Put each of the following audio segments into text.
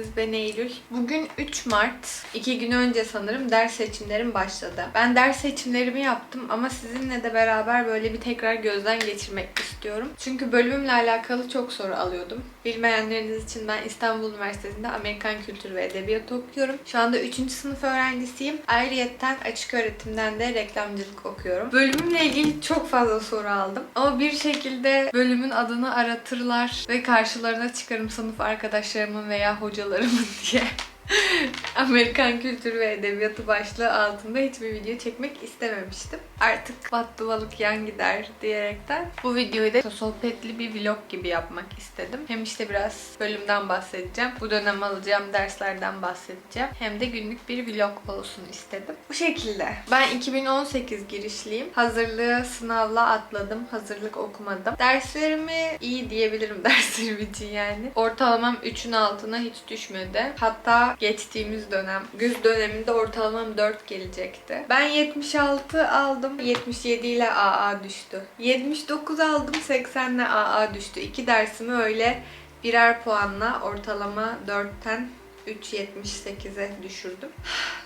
Geldiniz. Ben Eylül. Bugün 3 Mart. 2 gün önce sanırım ders seçimlerim başladı. Ben ders seçimlerimi yaptım ama sizinle de beraber böyle bir tekrar gözden geçirmek istiyorum. Çünkü bölümümle alakalı çok soru alıyordum. Bilmeyenleriniz için ben İstanbul Üniversitesi'nde Amerikan Kültürü ve Edebiyatı okuyorum. Şu anda 3. sınıf öğrencisiyim. Ayrıyetten açık öğretimden de reklamcılık okuyorum. Bölümümle ilgili çok fazla soru aldım. Ama bir şekilde bölümün adını aratırlar ve karşılarına çıkarım sınıf arkadaşlarımın veya hocalarımın diye. Amerikan kültürü ve edebiyatı başlığı altında hiçbir video çekmek istememiştim. Artık battı balık yan gider diyerekten bu videoyu da sohbetli bir vlog gibi yapmak istedim. Hem işte biraz bölümden bahsedeceğim. Bu dönem alacağım derslerden bahsedeceğim. Hem de günlük bir vlog olsun istedim. Bu şekilde. Ben 2018 girişliyim. Hazırlığı sınavla atladım. Hazırlık okumadım. Derslerimi iyi diyebilirim derslerim için yani. Ortalamam 3'ün altına hiç düşmedi. Hatta geçtiğimiz dönem, güz döneminde ortalamam 4 gelecekti. Ben 76 aldım. 77 ile AA düştü. 79 aldım. 80 ile AA düştü. İki dersimi öyle birer puanla ortalama 4'ten 3.78'e düşürdüm.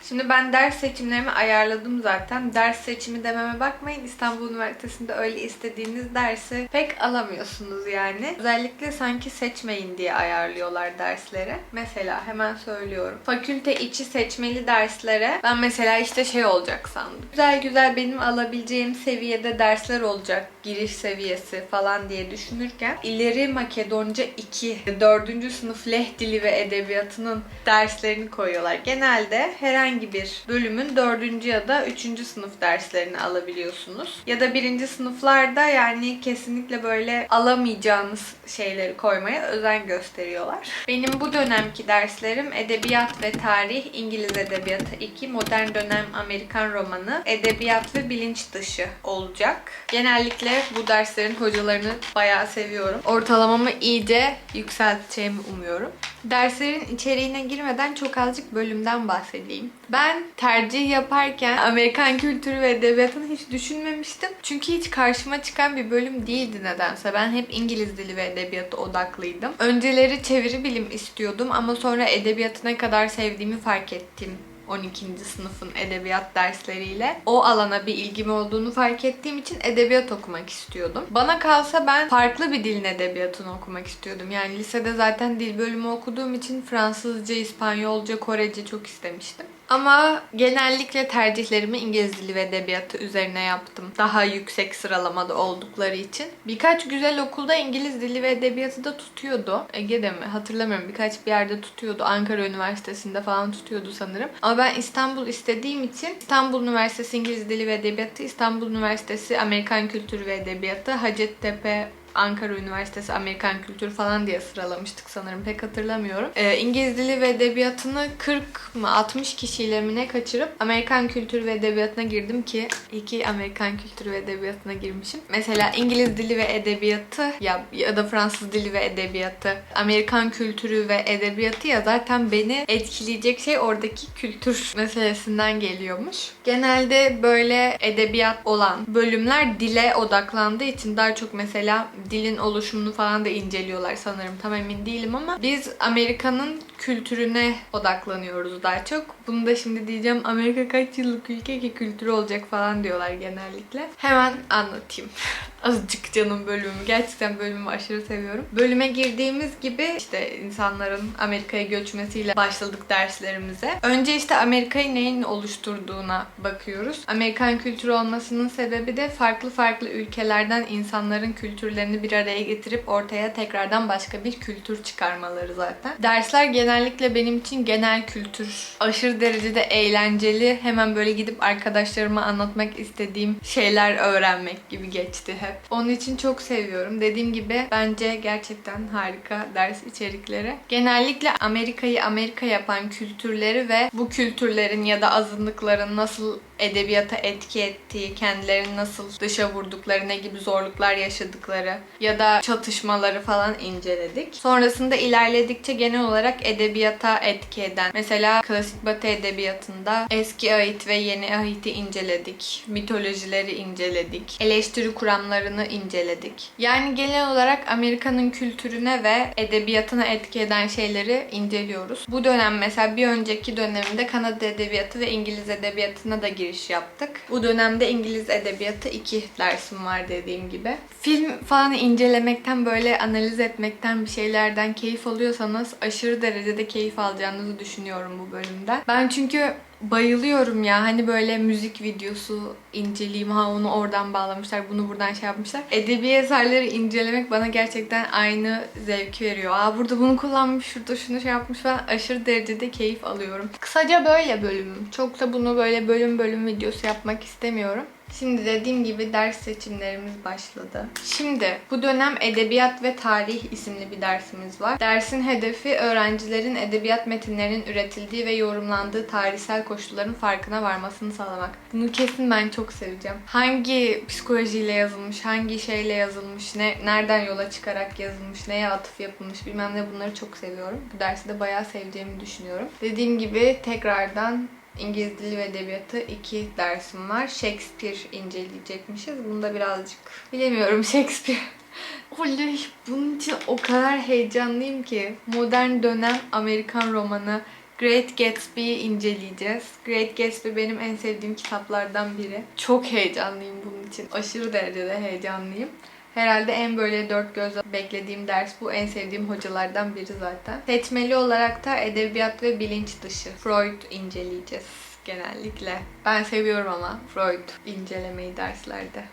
Şimdi ben ders seçimlerimi ayarladım zaten. Ders seçimi dememe bakmayın. İstanbul Üniversitesi'nde öyle istediğiniz dersi pek alamıyorsunuz yani. Özellikle sanki seçmeyin diye ayarlıyorlar dersleri. Mesela hemen söylüyorum. Fakülte içi seçmeli derslere ben mesela işte şey olacak sandım. Güzel güzel benim alabileceğim seviyede dersler olacak. Giriş seviyesi falan diye düşünürken ileri Makedonca 2 4. sınıf leh dili ve edebiyatının derslerini koyuyorlar. Genelde herhangi bir bölümün 4. ya da 3. sınıf derslerini alabiliyorsunuz. Ya da 1. sınıflarda yani kesinlikle böyle alamayacağınız şeyleri koymaya özen gösteriyorlar. Benim bu dönemki derslerim edebiyat ve tarih, İngiliz edebiyatı 2, modern dönem Amerikan romanı, edebiyat ve bilinç dışı olacak. Genellikle bu derslerin hocalarını bayağı seviyorum. Ortalamamı iyice yükselteceğimi umuyorum. Derslerin içeriğine girmeden çok azıcık bölümden bahsedeyim. Ben tercih yaparken Amerikan kültürü ve edebiyatını hiç düşünmemiştim. Çünkü hiç karşıma çıkan bir bölüm değildi nedense. Ben hep İngiliz dili ve edebiyatı odaklıydım. Önceleri çeviri bilim istiyordum ama sonra edebiyatı ne kadar sevdiğimi fark ettim 12. sınıfın edebiyat dersleriyle o alana bir ilgim olduğunu fark ettiğim için edebiyat okumak istiyordum. Bana kalsa ben farklı bir dilin edebiyatını okumak istiyordum. Yani lisede zaten dil bölümü okuduğum için Fransızca, İspanyolca, Korece çok istemiştim. Ama genellikle tercihlerimi İngiliz dili ve edebiyatı üzerine yaptım. Daha yüksek sıralamada oldukları için. Birkaç güzel okulda İngiliz dili ve edebiyatı da tutuyordu. Ege'de mi? Hatırlamıyorum. Birkaç bir yerde tutuyordu. Ankara Üniversitesi'nde falan tutuyordu sanırım. Ama ben İstanbul istediğim için İstanbul Üniversitesi İngiliz dili ve edebiyatı, İstanbul Üniversitesi Amerikan Kültürü ve Edebiyatı, Hacettepe Ankara Üniversitesi Amerikan Kültürü falan diye sıralamıştık sanırım. Pek hatırlamıyorum. Ee, İngiliz dili ve edebiyatını 40 mı 60 kişiyle mi ne kaçırıp Amerikan Kültürü ve Edebiyatı'na girdim ki iki Amerikan Kültürü ve Edebiyatı'na girmişim. Mesela İngiliz dili ve edebiyatı ya, ya da Fransız dili ve edebiyatı, Amerikan kültürü ve edebiyatı ya zaten beni etkileyecek şey oradaki kültür meselesinden geliyormuş. Genelde böyle edebiyat olan bölümler dile odaklandığı için daha çok mesela dilin oluşumunu falan da inceliyorlar sanırım. Tam emin değilim ama biz Amerika'nın kültürüne odaklanıyoruz daha çok. Bunu da şimdi diyeceğim Amerika kaç yıllık ülke ki kültürü olacak falan diyorlar genellikle. Hemen anlatayım. Azıcık canım bölümü. Gerçekten bölümü aşırı seviyorum. Bölüme girdiğimiz gibi işte insanların Amerika'ya göçmesiyle başladık derslerimize. Önce işte Amerika'yı neyin oluşturduğuna bakıyoruz. Amerikan kültürü olmasının sebebi de farklı farklı ülkelerden insanların kültürlerini bir araya getirip ortaya tekrardan başka bir kültür çıkarmaları zaten. Dersler genellikle benim için genel kültür. Aşırı derecede eğlenceli. Hemen böyle gidip arkadaşlarıma anlatmak istediğim şeyler öğrenmek gibi geçti hep. Onun için çok seviyorum. Dediğim gibi bence gerçekten harika ders içerikleri. Genellikle Amerika'yı Amerika yapan kültürleri ve bu kültürlerin ya da azınlıkların nasıl edebiyata etki ettiği, kendilerini nasıl dışa vurdukları, ne gibi zorluklar yaşadıkları ya da çatışmaları falan inceledik. Sonrasında ilerledikçe genel olarak edebiyata etki eden, mesela klasik batı edebiyatında eski ahit ve yeni ahiti inceledik, mitolojileri inceledik, eleştiri kuramlarını inceledik. Yani genel olarak Amerika'nın kültürüne ve edebiyatına etki eden şeyleri inceliyoruz. Bu dönem mesela bir önceki döneminde Kanada edebiyatı ve İngiliz edebiyatına da giriş yaptık. Bu dönemde İngiliz edebiyatı iki dersim var dediğim gibi. Film falan incelemekten böyle analiz etmekten bir şeylerden keyif alıyorsanız aşırı derecede keyif alacağınızı düşünüyorum bu bölümden. Ben çünkü bayılıyorum ya. Hani böyle müzik videosu inceleyeyim. Ha onu oradan bağlamışlar, bunu buradan şey yapmışlar. Edebi eserleri incelemek bana gerçekten aynı zevki veriyor. Aa burada bunu kullanmış, şurada şunu şey yapmış falan. Aşırı derecede keyif alıyorum. Kısaca böyle bölümüm. Çok da bunu böyle bölüm bölüm videosu yapmak istemiyorum. Şimdi dediğim gibi ders seçimlerimiz başladı. Şimdi bu dönem Edebiyat ve Tarih isimli bir dersimiz var. Dersin hedefi öğrencilerin edebiyat metinlerinin üretildiği ve yorumlandığı tarihsel koşulların farkına varmasını sağlamak. Bunu kesin ben çok seveceğim. Hangi psikolojiyle yazılmış, hangi şeyle yazılmış, ne nereden yola çıkarak yazılmış, neye atıf yapılmış bilmem ne bunları çok seviyorum. Bu dersi de bayağı seveceğimi düşünüyorum. Dediğim gibi tekrardan İngiliz Dili ve Edebiyatı iki dersim var. Shakespeare inceleyecekmişiz. Bunda birazcık bilemiyorum Shakespeare. Oley, bunun için o kadar heyecanlıyım ki. Modern dönem Amerikan romanı Great Gatsby'yi inceleyeceğiz. Great Gatsby benim en sevdiğim kitaplardan biri. Çok heyecanlıyım bunun için. Aşırı derecede heyecanlıyım. Herhalde en böyle dört gözle beklediğim ders bu. En sevdiğim hocalardan biri zaten. Seçmeli olarak da edebiyat ve bilinç dışı. Freud inceleyeceğiz genellikle. Ben seviyorum ama Freud incelemeyi derslerde.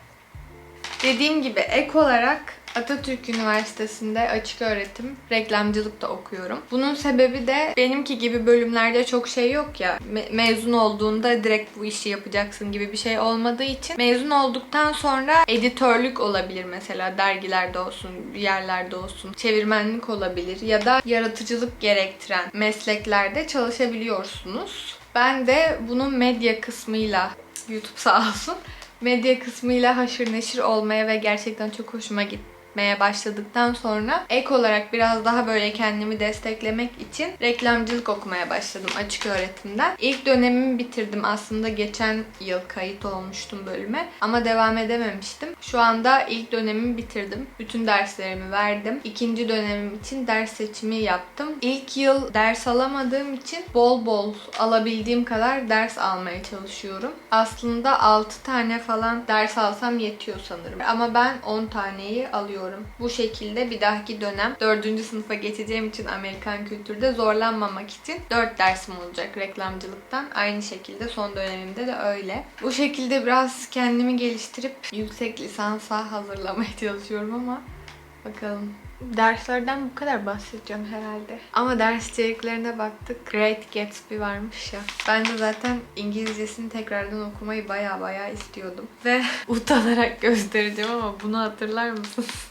Dediğim gibi ek olarak Atatürk Üniversitesi'nde açık öğretim, reklamcılık da okuyorum. Bunun sebebi de benimki gibi bölümlerde çok şey yok ya. Me- mezun olduğunda direkt bu işi yapacaksın gibi bir şey olmadığı için mezun olduktan sonra editörlük olabilir mesela dergilerde olsun, yerlerde olsun. Çevirmenlik olabilir ya da yaratıcılık gerektiren mesleklerde çalışabiliyorsunuz. Ben de bunun medya kısmıyla YouTube sağ olsun medya kısmıyla haşır neşir olmaya ve gerçekten çok hoşuma gitmeye başladıktan sonra ek olarak biraz daha böyle kendimi desteklemek için reklamcılık okumaya başladım açık öğretimden. İlk dönemimi bitirdim aslında geçen yıl kayıt olmuştum bölüme ama devam edememiştim. Şu anda ilk dönemimi bitirdim. Bütün derslerimi verdim. İkinci dönemim için ders seçimi yaptım. İlk yıl ders alamadığım için bol bol alabildiğim kadar ders almaya çalışıyorum. Aslında 6 tane falan ders alsam yetiyor sanırım. Ama ben 10 taneyi alıyorum. Bu şekilde bir dahaki dönem 4. sınıfa geçeceğim için Amerikan kültürde zorlanmamak için 4 dersim olacak reklamcılıktan. Aynı şekilde son dönemimde de öyle. Bu şekilde biraz kendimi geliştirip yüksek lisansa hazırlamaya çalışıyorum ama bakalım. Derslerden bu kadar bahsedeceğim herhalde. Ama ders içeriklerine baktık. Great Gatsby varmış ya. Ben de zaten İngilizcesini tekrardan okumayı baya baya istiyordum. Ve utanarak göstereceğim ama bunu hatırlar mısınız?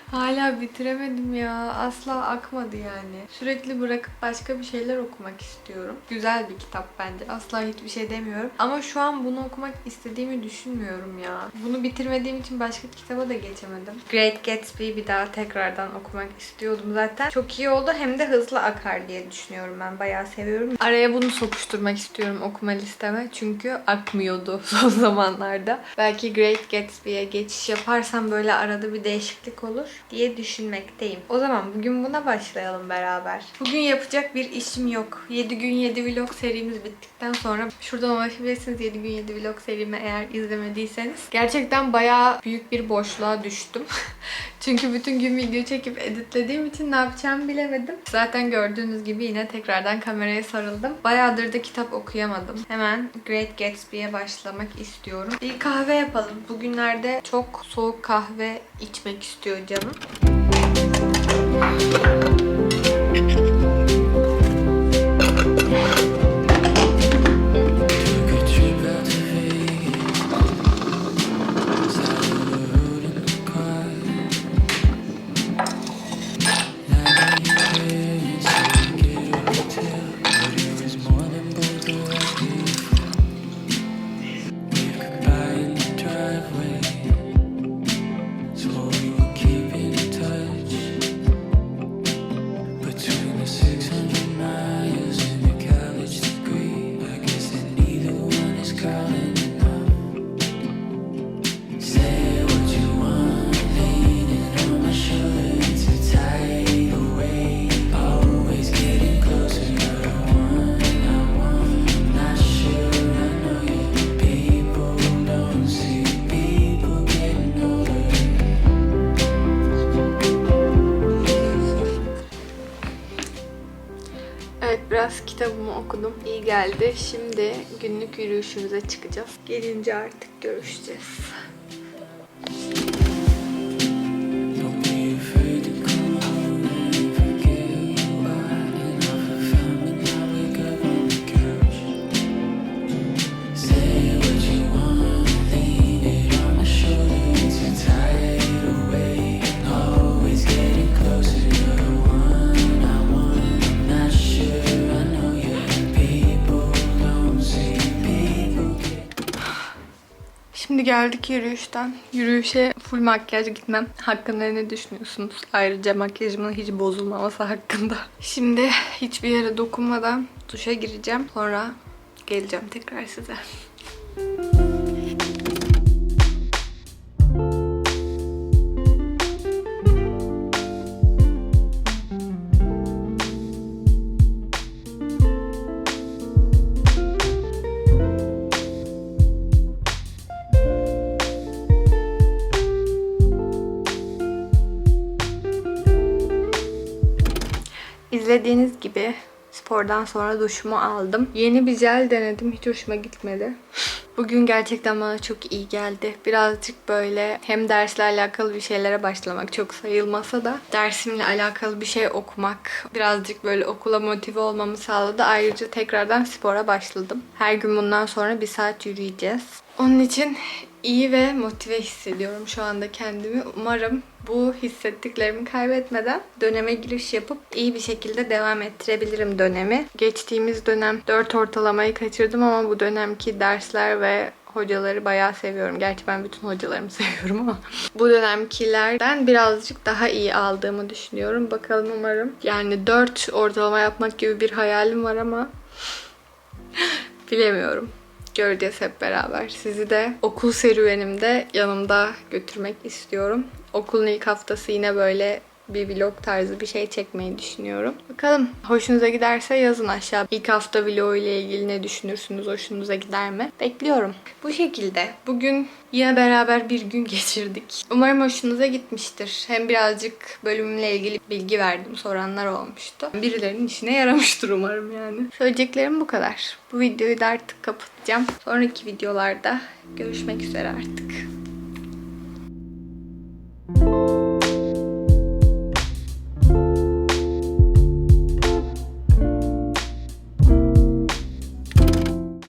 Hala bitiremedim ya. Asla akmadı yani. Sürekli bırakıp başka bir şeyler okumak istiyorum. Güzel bir kitap bence. Asla hiçbir şey demiyorum. Ama şu an bunu okumak istediğimi düşünmüyorum ya. Bunu bitirmediğim için başka kitaba da geçemedim. Great Gatsby'yi bir daha tekrardan okumak istiyordum zaten. Çok iyi oldu hem de hızlı akar diye düşünüyorum ben. Bayağı seviyorum. Araya bunu sokuşturmak istiyorum okuma listeme. Çünkü akmıyordu son zamanlarda. Belki Great Gatsby'ye geçiş yaparsam böyle arada bir değişiklik olur diye düşünmekteyim. O zaman bugün buna başlayalım beraber. Bugün yapacak bir işim yok. 7 gün 7 vlog serimiz bittikten sonra şuradan ulaşabilirsiniz 7 gün 7 vlog serimi eğer izlemediyseniz. Gerçekten bayağı büyük bir boşluğa düştüm. Çünkü bütün gün video çekip editlediğim için ne yapacağımı bilemedim. Zaten gördüğünüz gibi yine tekrardan kameraya sarıldım. Bayağıdır da kitap okuyamadım. Hemen Great Gatsby'ye başlamak istiyorum. Bir kahve yapalım. Bugünlerde çok soğuk kahve içmek istiyor canım. thank you geldi. Şimdi günlük yürüyüşümüze çıkacağız. Gelince artık görüşeceğiz. Geldik yürüyüşten. Yürüyüşe full makyaj gitmem. Hakkında ne düşünüyorsunuz? Ayrıca makyajımın hiç bozulmaması hakkında. Şimdi hiçbir yere dokunmadan duşa gireceğim. Sonra geleceğim tekrar size. İzlediğiniz gibi spordan sonra duşumu aldım. Yeni bir jel denedim. Hiç hoşuma gitmedi. Bugün gerçekten bana çok iyi geldi. Birazcık böyle hem dersle alakalı bir şeylere başlamak çok sayılmasa da dersimle alakalı bir şey okumak birazcık böyle okula motive olmamı sağladı. Ayrıca tekrardan spora başladım. Her gün bundan sonra bir saat yürüyeceğiz. Onun için iyi ve motive hissediyorum şu anda kendimi. Umarım bu hissettiklerimi kaybetmeden döneme giriş yapıp iyi bir şekilde devam ettirebilirim dönemi. Geçtiğimiz dönem 4 ortalamayı kaçırdım ama bu dönemki dersler ve hocaları bayağı seviyorum. Gerçi ben bütün hocalarımı seviyorum ama bu dönemkilerden birazcık daha iyi aldığımı düşünüyorum. Bakalım umarım. Yani 4 ortalama yapmak gibi bir hayalim var ama bilemiyorum. Göreceğiz hep beraber. Sizi de okul serüvenimde yanımda götürmek istiyorum. Okulun ilk haftası yine böyle bir vlog tarzı bir şey çekmeyi düşünüyorum. Bakalım hoşunuza giderse yazın aşağı. İlk hafta vlog ile ilgili ne düşünürsünüz? Hoşunuza gider mi? Bekliyorum. Bu şekilde bugün yine beraber bir gün geçirdik. Umarım hoşunuza gitmiştir. Hem birazcık bölümümle ilgili bilgi verdim. Soranlar olmuştu. Birilerinin işine yaramıştır umarım yani. Söyleyeceklerim bu kadar. Bu videoyu da artık kapatacağım. Sonraki videolarda görüşmek üzere artık.